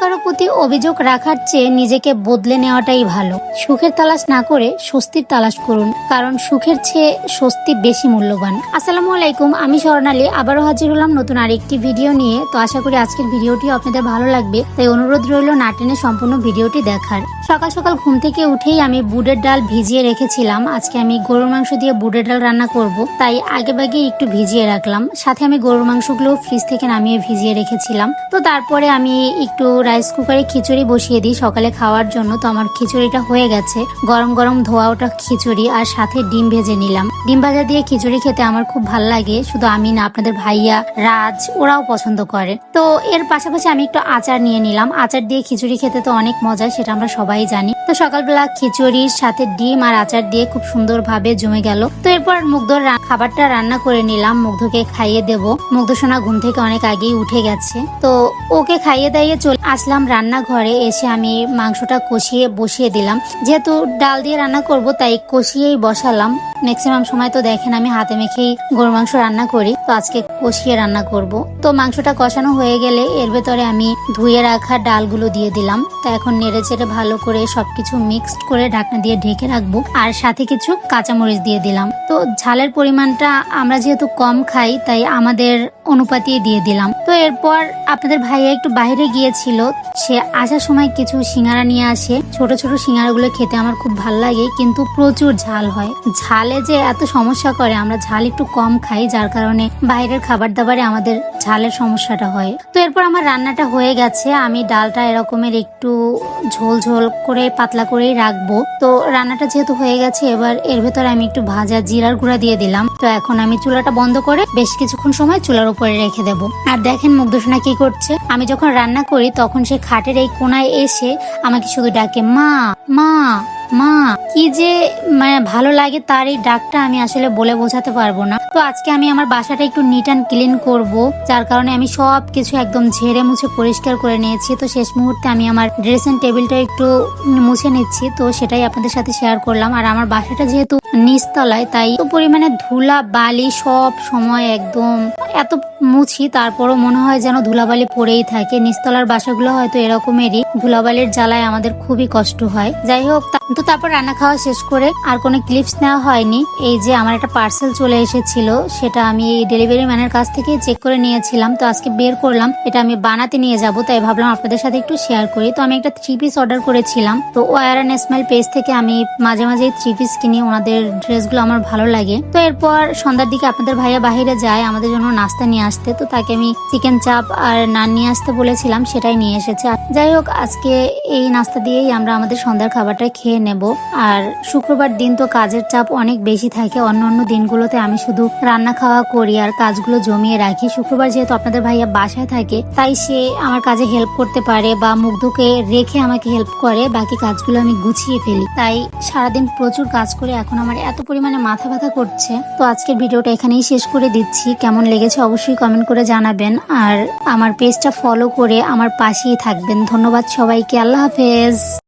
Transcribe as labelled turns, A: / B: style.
A: কারও প্রতি অভিযোগ রাখার চেয়ে নিজেকে বদলে নেওয়াটাই ভালো। সুখের তালাশ না করে স্বস্তির তালাশ করুন, কারণ সুখের চেয়ে স্বস্তি বেশি মূল্যবান। আসসালামু আলাইকুম, আমি স্বর্ণালী আবারও হাজির হলাম নতুন আরেকটি ভিডিও নিয়ে। তো আশা করি আজকের ভিডিওটি আপনাদের ভালো লাগবে। তাই অনুরোধ রইল না টেনে সম্পূর্ণ ভিডিওটি দেখার। সকাল সকাল ঘুম থেকে উঠেই আমি বুটের ডাল ভিজিয়ে রেখেছিলাম। আজকে আমি গরুর মাংস দিয়ে বুটের ডাল রান্না করব। তাই আগে ভাগে একটু ভিজিয়ে রাখলাম। সাথে আমি গরুর মাংসগুলো ফ্রিজ থেকে নামিয়ে ভিজিয়ে রেখেছিলাম। তো তারপরে আমি একটু রাইস কুকারে খিচুড়ি বসিয়ে দিই। সকালে খাওয়ার জন্য তো আমার খিচুড়িটা হয়ে গেছে। গরম গরম ধোয়া ওটা খিচুড়ি আর সাথে ডিম ভেজে নিলাম। ডিম ভাজা দিয়ে খিচুড়ি খেতে আমার খুব ভালো লাগে। শুধু আমি না, আপনাদের ভাইয়া, রাজ, ওরাও পছন্দ করে। তো এর পাশাপাশি আমি একটু আচার নিয়ে নিলাম। আচার দিয়ে খিচুড়ি খেতে তো অনেক মজা, সেটা আমরা সবাই জানি। তো সকালবেলা খিচুড়ির সাথে ডিম আর আচার দিয়ে খুব সুন্দরভাবে জমে গেল। তো এরপর মুগ্ধর খাবারটা রান্না করে নিলাম। মুগ্ধকে খাইয়ে দেব। মুগ্ধ সোনা ঘুম থেকে অনেক আগেই উঠে গেছে। তো ওকে খাইয়ে দাইয়ে চলে আসলাম রান্নাঘরে, এসে আমি মাংসটা কষিয়ে বসিয়ে দিলাম। যেহেতু ডাল দিয়ে রান্না করব, তাই কষিয়েই বসালাম। ম্যাক্সিমাম সময় তো দেখেন, আমি হাতে মেখেই গরু মাংস রান্না করি। তো আজকে কষিয়ে রান্না করব। তো মাংসটা কষানো হয়ে গেলে এর ভেতরে আমি ধুয়ে রাখা ডালগুলো দিয়ে দিলাম। তো এখন নেড়ে চেড়ে ভালো করে সবকিছু মিক্সড করে ঢাকনা দিয়ে ঢেকে রাখব। আর সাথে কিছু কাঁচামরিচ দিয়ে দিলাম। তো ঝালের পরিমাণটা আমরা যেহেতু কম খাই, তাই আমাদের অনুপাতে দিয়ে দিলাম। তো এরপর আপনাদের ভাইয়া একটু বাইরে গিয়েছিল। সে আসার সময় কিছু সিঙ্গারা নিয়ে আসে। ছোট ছোট সিঙ্গারাগুলো খেতে আমার খুব ভালো লাগে, কিন্তু প্রচুর ঝাল হয়। ঝালে যে এত সমস্যা করে, আমরা ঝাল একটু কম খাই, যার কারণে বাইরের খাবার দাবারে আমাদের ঝালের সমস্যাটা হয়। তো এরপর আমার রান্নাটা হয়ে গেছে, আমি ডালটা এরকমের একটু ঝোল ঝোল করে, পাতলা করেই রাখব। তো রান্নাটা যেহেতু হয়ে গেছে, এবার এর ভেতরে আমি একটু ভাজা জিরার গুঁড়া দিয়ে দিলাম। তো এখন আমি চুলাটা বন্ধ করে বেশ কিছুক্ষণ সময় চুলার উপরে রেখে দেব। আর দেখেন মুগ্ধসোনা কি করছে। আমি যখন রান্না করি, তখন সে খাটের এই কোনায় এসে আমাকে শুধু ডাকে, মা মা। মা, কি যে মানে ভালো লাগে তার এই ডাকটা আমি আসলে বলে বোঝাতে পারব না। তো আজকে আমি আমার বাসাটা একটু নিট অ্যান্ড ক্লিন করব, যার কারণে আমি সব কিছু একদম ঝেড়ে মুছে পরিষ্কার করে নিয়েছি। তো শেষ মুহূর্তে আমি আমার ড্রেসিং টেবিলটা একটু মুছে নিচ্ছি। তো সেটাই আপনাদের সাথে শেয়ার করলাম। আর আমার বাসাটা যেহেতু নিচতলায়, তাই পরিমাণে ধুলা, বালি সব সময় একদম এত মুছি, তারপরও মনে হয় যেন ধুলাবালি পড়েই থাকে। নিস্তলার বাসাগুলো হয়তো এরকমেরই। ধুলাবালির জ্বালায় আমাদের খুবই কষ্ট হয়। যাই হোক, তা- তারপর রান্না খাওয়া শেষ করে আর কোনো ক্লিপস নেওয়া হয়নি। এই যে আমার একটা পার্সেল চলে এসেছিল, সেটা আমি এই ডেলিভারি ম্যানের কাছ থেকে চেক করে নিয়েছিলাম। তো আজকে বের করলাম, এটা আমি বানাতে নিয়ে যাব, তাই ভাবলাম আপনাদের সাথে একটু শেয়ার করি। তো আমি একটা থ্রি পিস অর্ডার করেছিলাম। তো ওয়ার অ্যান্ড স্মাইল পেজ থেকে আমি মাঝে মাঝে থ্রি পিস কিনি, ওনাদের ড্রেসগুলো আমার ভালো লাগে। তো এরপর সন্ধ্যার দিকে আপনাদের ভাইয়া বাহিরে যায়, আমাদের জন্য নাস্তা নিয়ে আসতে, তো তাকে আমি চিকেন চাপ আর নান নিয়ে আসতে বলেছিলাম, সেটাই নিয়ে এসেছে। যাই হোক, আজকে এই নাস্তা দিয়েই আমরা আমাদের সন্ধ্যার খাবারটা খেয়ে নেব। আর শুক্রবার দিন তো কাজের চাপ অনেক বেশি থাকে, অন্য অন্য দিনগুলোতে আমি শুধু রান্না খাওয়া করি আর কাজগুলো জমিয়ে রাখি। শুক্রবার যেহেতু আপনাদের ভাইয়া বাসায় থাকে, তাই সে আমার কাজে হেল্প করতে পারে বা মুগ্ধকে রেখে আমাকে হেল্প করে, বাকি কাজগুলো আমি গুছিয়ে ফেলি। তাই সারাদিন প্রচুর কাজ করে এখন আমার এত পরিমাণে মাথা ব্যথা করছে। তো আজকের ভিডিওটা এখানেই শেষ করে দিচ্ছি। কেমন লেগেছে অবশ্যই কমেন্ট করে জানাবেন আর আমার পেজটা ফলো করে আমার পাশেই থাকবেন। ধন্যবাদ সবাইকে। আল্লাহ হাফেজ।